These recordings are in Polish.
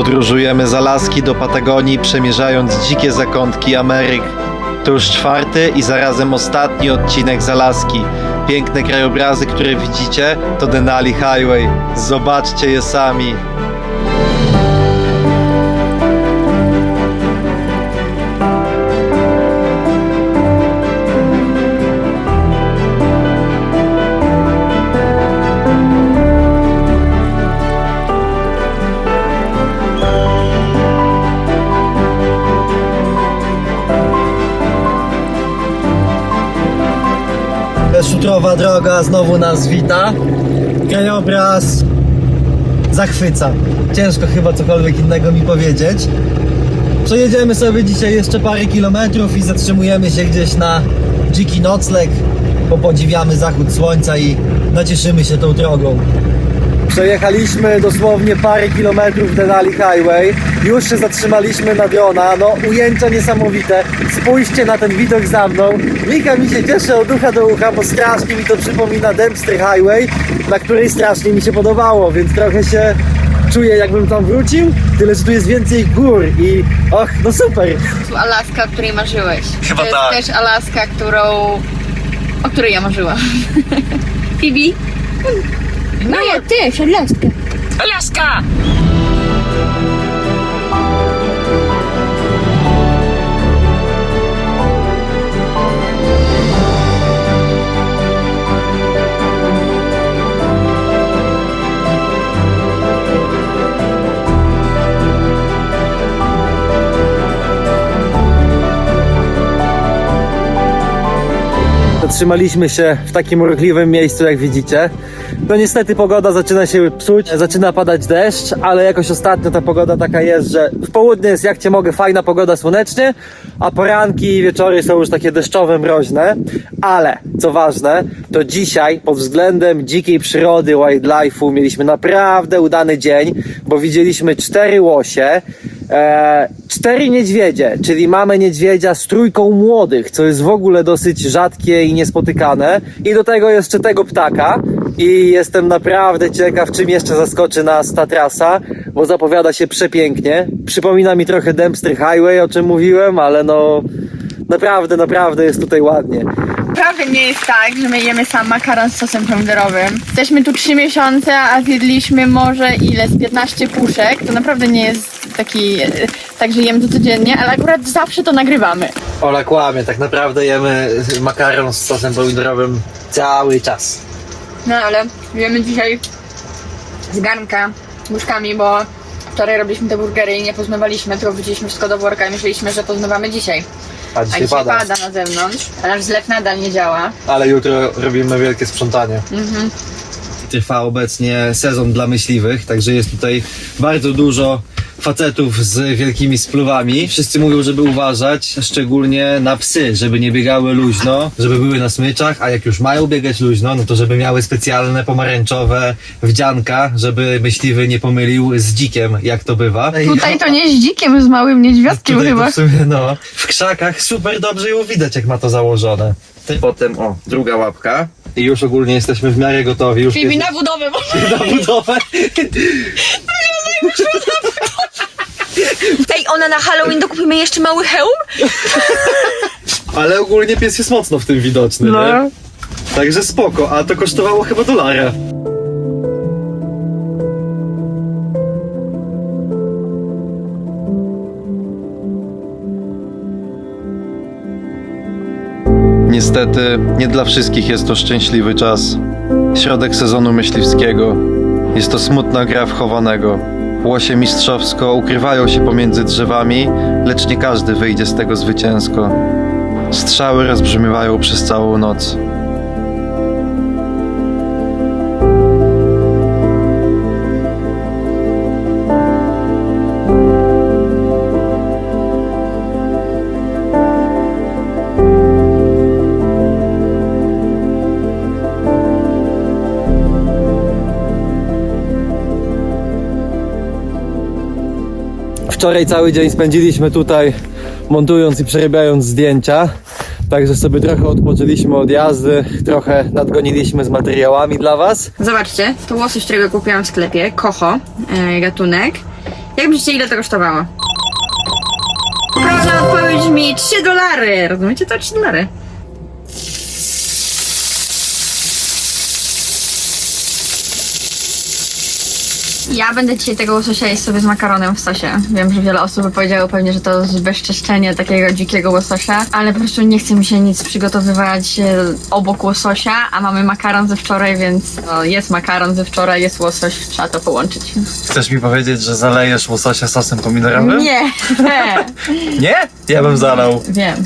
Podróżujemy z Alaski do Patagonii, przemierzając dzikie zakątki Ameryk. To już czwarty i zarazem ostatni odcinek z Alaski. Piękne krajobrazy, które widzicie, to Denali Highway. Zobaczcie je sami. Szutrowa droga znowu nas wita. Krajobraz zachwyca. Ciężko chyba cokolwiek innego mi powiedzieć. Przejedziemy sobie dzisiaj jeszcze parę kilometrów i zatrzymujemy się gdzieś na dziki nocleg, bo podziwiamy zachód słońca i nacieszymy się tą drogą. Przejechaliśmy dosłownie parę kilometrów Denali Highway. Już się zatrzymaliśmy na drona. No, ujęcia niesamowite. Spójrzcie na ten widok za mną. Mika mi się cieszy od ucha do ucha, bo strasznie mi to przypomina Dempster Highway, na której strasznie mi się podobało, więc trochę się czuję jakbym tam wrócił. Tyle, że tu jest więcej gór i och, no super. Tu Alaska, o której marzyłeś. Chyba to jest tak. też Alaska, którą... o której ja marzyłam. Phoebe? No ja też, Alaska. Alaska! Zatrzymaliśmy się w takim urokliwym miejscu, jak widzicie. No niestety pogoda zaczyna się psuć, zaczyna padać deszcz, ale jakoś ostatnio ta pogoda taka jest, że w południe jest jak cię mogę, fajna pogoda słonecznie, a poranki i wieczory są już takie deszczowe, mroźne. Ale, co ważne, to dzisiaj pod względem dzikiej przyrody, wildlife'u mieliśmy naprawdę udany dzień, bo widzieliśmy cztery łosie, E, cztery niedźwiedzie, czyli mamy niedźwiedzia z trójką młodych, co jest w ogóle dosyć rzadkie i niespotykane. I do tego jeszcze tego ptaka. I jestem naprawdę ciekaw, czym jeszcze zaskoczy nas ta trasa, bo zapowiada się przepięknie. Przypomina mi trochę Dempster Highway, o czym mówiłem, ale no naprawdę, naprawdę jest tutaj ładnie. Naprawdę nie jest tak, że my jemy sam makaron z sosem pomidorowym. Jesteśmy tu 3 miesiące, a zjedliśmy może ile? Z 15 puszek. To naprawdę nie jest taki, tak że jemy to codziennie, ale akurat zawsze to nagrywamy. Ola kłamie, tak naprawdę jemy makaron z sosem pomidorowym cały czas. No ale jemy dzisiaj z garnka łyżkami, bo wczoraj robiliśmy te burgery i nie pozmywaliśmy, tylko wrzuciliśmy wszystko do worka i myśleliśmy, że pozmywamy dzisiaj. A A dzisiaj dzisiaj pada. pada na zewnątrz, a nasz zlew nadal nie działa. Ale jutro robimy wielkie sprzątanie. Mhm. Trwa obecnie sezon dla myśliwych, także jest tutaj bardzo dużo facetów z wielkimi spluwami. Wszyscy mówią, żeby uważać, szczególnie na psy, żeby nie biegały luźno, żeby były na smyczach, a jak już mają biegać luźno, no to żeby miały specjalne pomarańczowe wdzianka, żeby myśliwy nie pomylił z dzikiem, jak to bywa. Tutaj to nie z dzikiem, z małym niedźwiadkiem Tutaj to chyba. w sumie, no, w krzakach super dobrze ją widać, jak ma to założone. Potem, o, druga łapka. I już ogólnie jesteśmy w miarę gotowi. Już Phoebe jest na budowę, na budowę. Ej, ona na Halloween dokupimy jeszcze mały hełm? Ale ogólnie pies jest mocno w tym widoczny, No. nie? Także spoko, a to kosztowało chyba dolara. Niestety, nie dla wszystkich jest to szczęśliwy czas. Środek sezonu myśliwskiego. Jest to smutna gra wchowanego. Łosie mistrzowsko ukrywają się pomiędzy drzewami, lecz nie każdy wyjdzie z tego zwycięsko. Strzały rozbrzmiewają przez całą noc. Wczoraj cały dzień spędziliśmy tutaj montując i przerabiając zdjęcia. Także sobie trochę odpoczęliśmy od jazdy, trochę nadgoniliśmy z materiałami dla Was. Zobaczcie, to łosoś, którego kupiłam w sklepie, kocho, e, gatunek. Jak myślicie, ile to kosztowało? Poprawna odpowiedź mi 3 dolary. Rozumiecie to? 3 dolary. Ja będę dzisiaj tego łososia jeść sobie z makaronem w sosie. Wiem, że wiele osób by powiedziało pewnie, że to zbezczeszczenie takiego dzikiego łososia, ale po prostu nie chce mi się nic przygotowywać e, obok łososia, a mamy makaron ze wczoraj, więc no, jest makaron ze wczoraj, jest łosoś, trzeba to połączyć. Chcesz mi powiedzieć, że zalejesz łososia sosem pomidorowym? Nie, nie. Nie? Ja bym zalał. Wiem.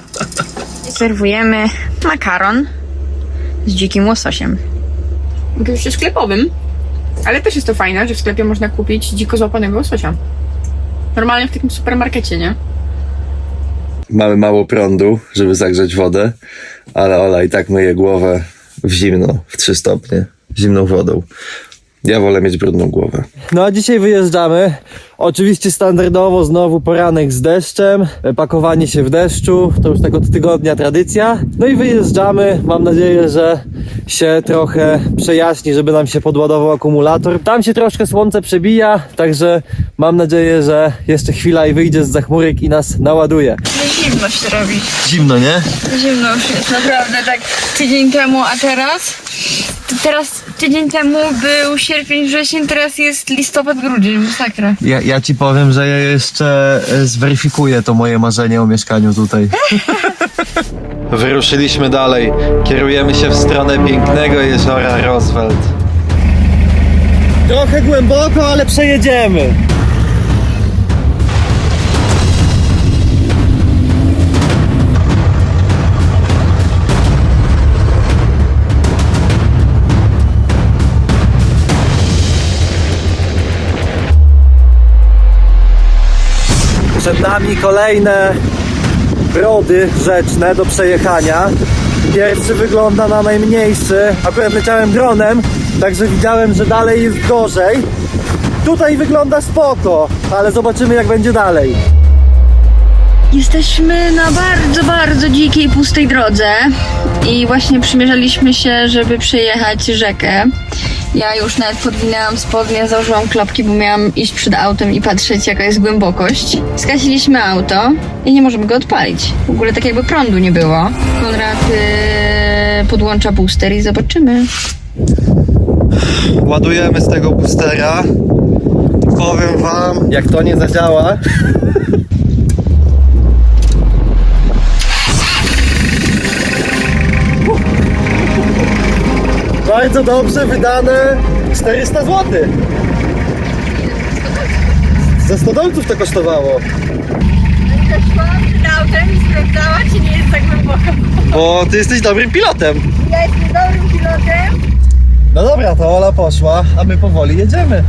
Serwujemy makaron z dzikim łososiem. Oczywiście sklepowym. Ale też jest to fajne, że w sklepie można kupić dziko złapanego łososia. Normalnie w takim supermarkecie, nie? Mamy mało prądu, żeby zagrzać wodę, ale Ola i tak myje głowę w zimno, w 3 stopnie, zimną wodą. Ja wolę mieć brudną głowę. No a dzisiaj wyjeżdżamy. Oczywiście standardowo znowu poranek z deszczem, e, pakowanie się w deszczu, to już tak od tygodnia tradycja. No i wyjeżdżamy. Mam nadzieję, że się trochę przejaśni, żeby nam się podładował akumulator. Tam się troszkę słońce przebija, także mam nadzieję, że jeszcze chwila i wyjdzie z zachmurek i nas naładuje. Zimno się robi. Zimno, nie? Zimno już jest, naprawdę tak tydzień temu, a teraz? Teraz tydzień temu był sierpień, wrzesień, teraz jest listopad, grudzień, masakra. Ja, ja ci powiem, że ja jeszcze e, zweryfikuję to moje marzenie o mieszkaniu tutaj. Wyruszyliśmy dalej. Kierujemy się w stronę pięknego jeziora Roosevelt. Trochę głęboko, ale przejedziemy. Przed nami kolejne brody rzeczne do przejechania. Pierwszy wygląda na najmniejszy. Akurat leciałem dronem, także widziałem, że dalej jest gorzej. Tutaj wygląda spoko, ale zobaczymy jak będzie dalej. Jesteśmy na bardzo, bardzo dzikiej, pustej drodze i właśnie przymierzaliśmy się, żeby przejechać rzekę. Ja już nawet podwinęłam spodnie, założyłam klapki, bo miałam iść przed autem i patrzeć, jaka jest głębokość. Skasiliśmy auto i nie możemy go odpalić. W ogóle tak jakby prądu nie było. Konrad yy, podłącza booster i zobaczymy. Ładujemy z tego boostera. Powiem wam, jak to nie zadziała. Bardzo dobrze wydane 400 zł. Ze 100 dolców to kosztowało. Szłam przed autem i sprawdzała, czy nie jest za głęboko. Bo ty jesteś dobrym pilotem. Ja jestem dobrym pilotem. No dobra, to Ola poszła, a my powoli jedziemy.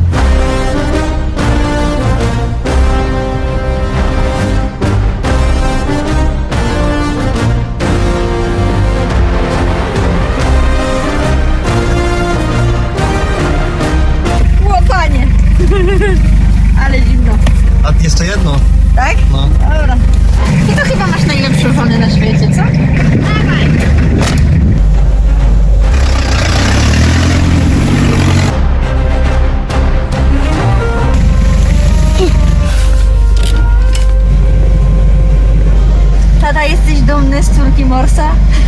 Z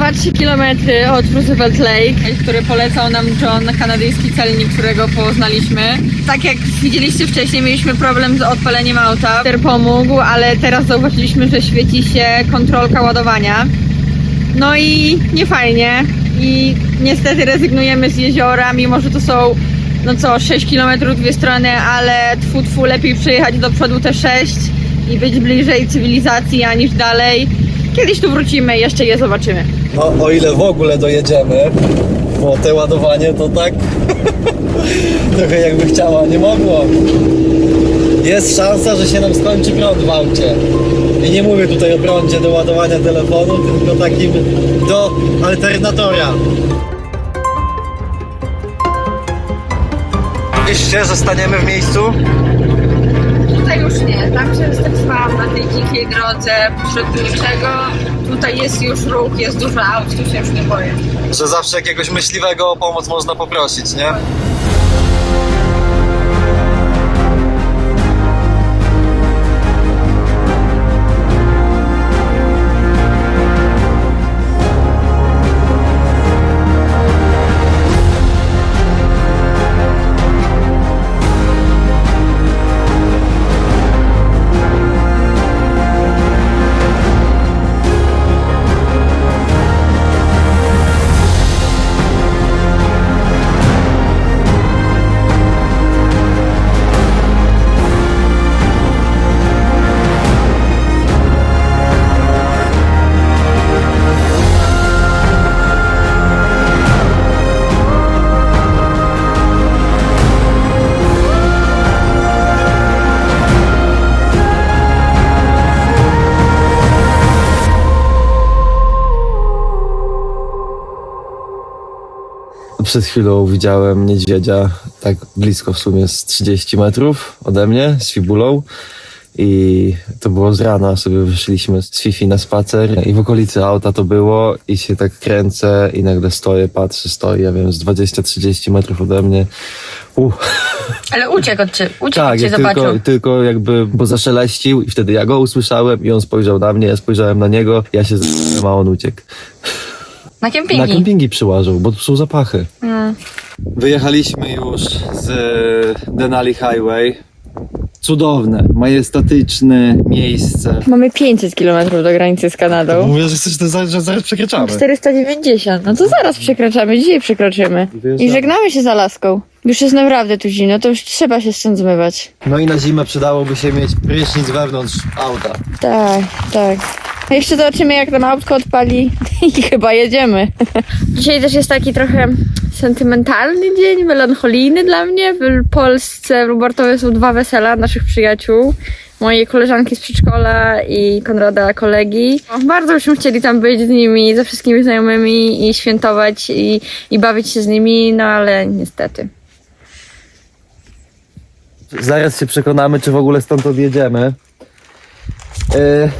jakieś 2-3 km od Roosevelt Lake, który polecał nam John, kanadyjski celnik, którego poznaliśmy. Tak jak widzieliście wcześniej, mieliśmy problem z odpaleniem auta. Ter pomógł, ale teraz zauważyliśmy, że świeci się kontrolka ładowania. No i nie fajnie. I niestety rezygnujemy z jeziora, mimo że to są no co, 6 km dwie strony, ale tfu, tfu, lepiej przejechać do przodu te 6 i być bliżej cywilizacji, a niż dalej. Kiedyś tu wrócimy, jeszcze je zobaczymy. No, o ile w ogóle dojedziemy, bo te ładowanie to tak trochę jakby chciała, nie mogło. Jest szansa, że się nam skończy prąd w aucie. I nie mówię tutaj o prądzie do ładowania telefonu, tylko takim do alternatora. Myślicie, że w miejscu? Tutaj już nie, tam się zatrzymałam na tej dzikiej drodze pośród niczego. Tutaj jest już ruch, jest dużo aut, tu się już nie boję. Że zawsze jakiegoś myśliwego o pomoc można poprosić, nie? Przed chwilą widziałem niedźwiedzia tak blisko w sumie z 30 metrów ode mnie, z fibulą. I to było z rana, sobie wyszliśmy z Fifi na spacer i w okolicy auta to było i się tak kręcę i nagle stoję, patrzę, stoi, ja wiem, z 20-30 metrów ode mnie. Uh, Ale uciekł od ciebie, uciekł tak, cię jak zobaczył. tylko, tylko jakby, bo zaszeleścił i wtedy ja go usłyszałem i on spojrzał na mnie, ja spojrzałem na niego, ja się z... a on uciekł. Na kempingi. Na kempingi przyłażą, bo tu są zapachy. Wyjechaliśmy już z Denali Highway. Cudowne, majestatyczne miejsce. Mamy 500 km do granicy z Kanadą. Mówię, że, coś, że zaraz przekraczamy. 490, no to zaraz przekraczamy, dzisiaj przekroczymy. I Wyjeżdżamy. żegnamy się z Alaską. Już jest naprawdę tu zimno, to już trzeba się stąd zmywać. No i na zimę przydałoby się mieć prysznic wewnątrz auta. Tak, tak. Jeszcze zobaczymy, jak tam autko odpali i chyba jedziemy. Dzisiaj też jest taki trochę sentymentalny dzień, melancholijny dla mnie. W Polsce, w Lubartowie są dwa wesela naszych przyjaciół. Mojej koleżanki z przedszkola i Konrada kolegi. Bardzo byśmy chcieli tam być z nimi, ze wszystkimi znajomymi i świętować i, i bawić się z nimi, no ale niestety. Zaraz się przekonamy, czy w ogóle stąd odjedziemy. Yy,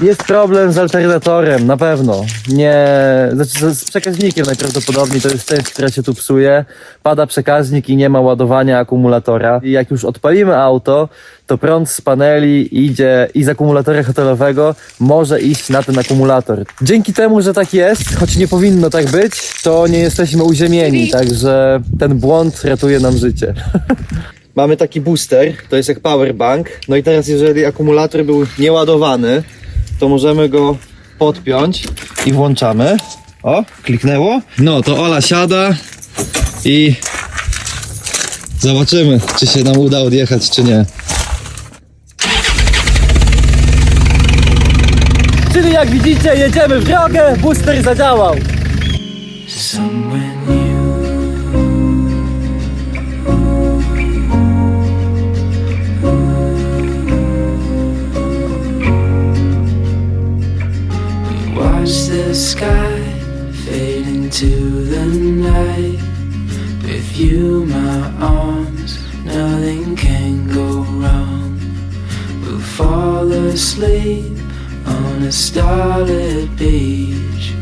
jest problem z alternatorem, na pewno. Nie, znaczy z- przekaźnikiem najprawdopodobniej to jest część, która się tu psuje. Pada przekaźnik i nie ma ładowania akumulatora. I jak już odpalimy auto, to prąd z paneli idzie i z akumulatora hotelowego może iść na ten akumulator. Dzięki temu, że tak jest, choć nie powinno tak być, to nie jesteśmy uziemieni, także ten błąd ratuje nam życie. Mamy taki booster, to jest jak powerbank. No i teraz jeżeli akumulator był nieładowany, to możemy go podpiąć i włączamy. O, kliknęło. No to Ola siada i zobaczymy, czy się nam uda odjechać, czy nie. Czyli jak widzicie, jedziemy w drogę, booster zadziałał. somewhere the sky fade into the night. With you, my arms, nothing can go wrong. We'll fall asleep on a starlit beach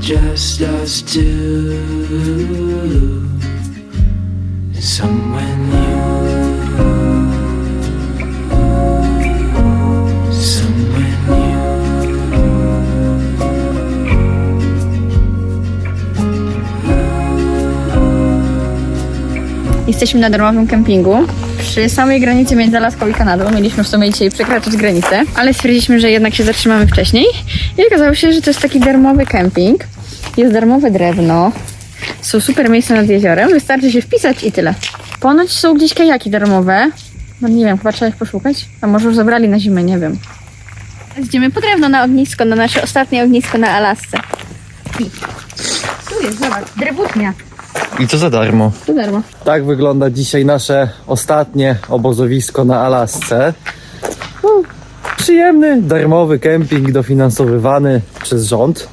just us two somewhere new Jesteśmy na darmowym kempingu przy samej granicy między Alaską i Kanadą. Mieliśmy w sumie dzisiaj przekraczać granicę, ale stwierdziliśmy, że jednak się zatrzymamy wcześniej. I okazało się, że to jest taki darmowy kemping. Jest darmowe drewno. Są super miejsca nad jeziorem. Wystarczy się wpisać i tyle. Ponoć są gdzieś kajaki darmowe. No nie wiem, chyba trzeba ich poszukać. A może już zabrali na zimę, nie wiem. Idziemy po drewno na ognisko, na nasze ostatnie ognisko na Alasce. Tu jest, zobacz, drewutnia. I to za darmo. To darmo. Tak wygląda dzisiaj nasze ostatnie obozowisko na Alasce. Przyjemny, darmowy kemping dofinansowywany przez rząd.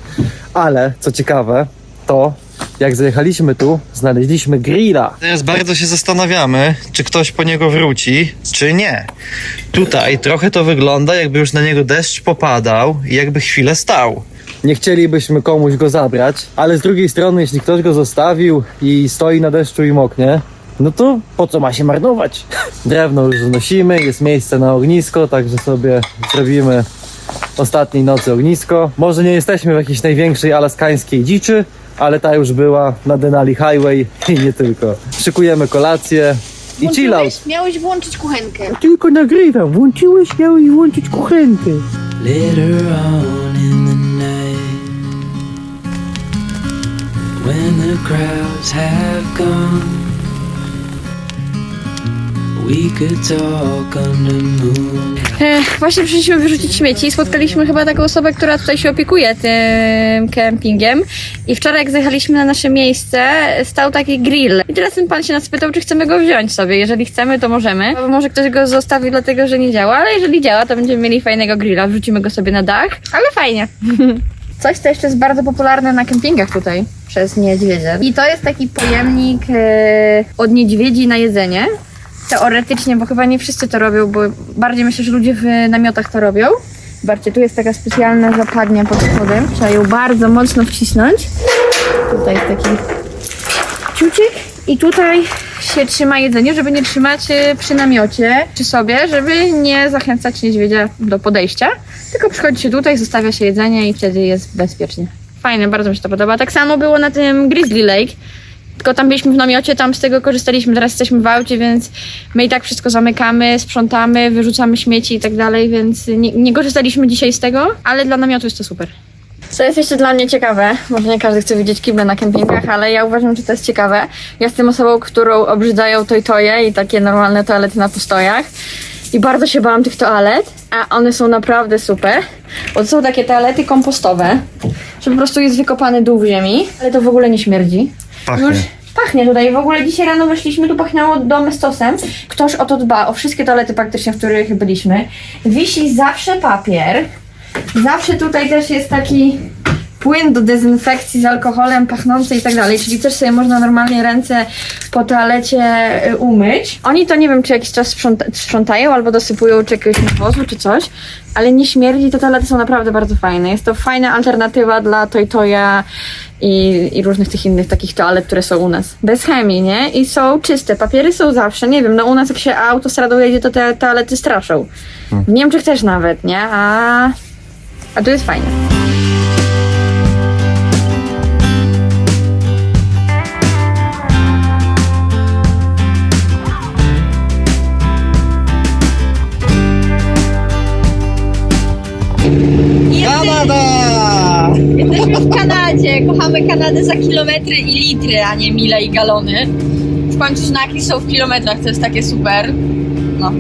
Ale co ciekawe, to jak zajechaliśmy tu, znaleźliśmy grilla. Teraz bardzo się zastanawiamy, czy ktoś po niego wróci, czy nie. Tutaj trochę to wygląda, jakby już na niego deszcz popadał i jakby chwilę stał. Nie chcielibyśmy komuś go zabrać, ale z drugiej strony, jeśli ktoś go zostawił i stoi na deszczu i moknie, no to po co ma się marnować? Drewno już znosimy, jest miejsce na ognisko, także sobie zrobimy ostatniej nocy ognisko. Może nie jesteśmy w jakiejś największej alaskańskiej dziczy, ale ta już była na Denali Highway i nie tylko. Szykujemy kolację i chill out. Miałeś włączyć kuchenkę. Tylko nagrywam, włączyłeś, miałeś włączyć kuchenkę. Later on in when the crowds have gone, we could talk under moon. Ech, właśnie przyszliśmy wyrzucić śmieci i spotkaliśmy chyba taką osobę, która tutaj się opiekuje tym kempingiem. I wczoraj jak zjechaliśmy na nasze miejsce, stał taki grill. I teraz ten pan się nas pytał, czy chcemy go wziąć sobie. Jeżeli chcemy, to możemy. Bo może ktoś go zostawi dlatego, że nie działa, ale jeżeli działa, to będziemy mieli fajnego grilla. Wrzucimy go sobie na dach, ale fajnie. Coś, co jeszcze jest bardzo popularne na kempingach tutaj przez niedźwiedzie. I to jest taki pojemnik e, od niedźwiedzi na jedzenie. Teoretycznie, bo chyba nie wszyscy to robią, bo bardziej myślę, że ludzie w namiotach to robią. Zobaczcie, tu jest taka specjalna zapadnia pod spodem. Trzeba ją bardzo mocno wcisnąć. Tutaj jest taki ciucik i tutaj się trzyma jedzenie, żeby nie trzymać e, przy namiocie czy sobie, żeby nie zachęcać niedźwiedzia do podejścia. Tylko przychodzi się tutaj, zostawia się jedzenie i wtedy jest bezpiecznie. Fajne, bardzo mi się to podoba. Tak samo było na tym Grizzly Lake. Tylko tam byliśmy w namiocie, tam z tego korzystaliśmy, teraz jesteśmy w aucie, więc my i tak wszystko zamykamy, sprzątamy, wyrzucamy śmieci i tak dalej, więc nie, nie korzystaliśmy dzisiaj z tego, ale dla namiotu jest to super. Co jest jeszcze dla mnie ciekawe, może nie każdy chce widzieć kible na kempingach, ale ja uważam, że to jest ciekawe. Ja jestem osobą, którą obrzydzają toj-toje i takie normalne toalety na postojach. I bardzo się bałam tych toalet, a one są naprawdę super. Bo to są takie toalety kompostowe, że po prostu jest wykopany dół w ziemi, ale to w ogóle nie śmierdzi. Pachnie. Już pachnie tutaj. W ogóle dzisiaj rano weszliśmy, tu pachniało domestosem. Ktoś o to dba, o wszystkie toalety praktycznie, w których byliśmy. Wisi zawsze papier. Zawsze tutaj też jest taki płyn do dezynfekcji z alkoholem pachnący i tak dalej, czyli też sobie można normalnie ręce po toalecie y, umyć. Oni to nie wiem, czy jakiś czas sprząta sprzątają albo dosypują czy jakiegoś nawozu czy coś, ale nie śmierdzi, te toalety są naprawdę bardzo fajne. Jest to fajna alternatywa dla Toy-Toya i, i różnych tych innych takich toalet, które są u nas. Bez chemii, nie? I są czyste. Papiery są zawsze, nie wiem, no u nas jak się autostradą jedzie, to te toalety straszą. W Niemczech też nawet, nie? A, a tu jest fajnie. Kanadę za kilometry i litry, a nie mile i galony. W końcu znaki są w kilometrach, to jest takie super. No.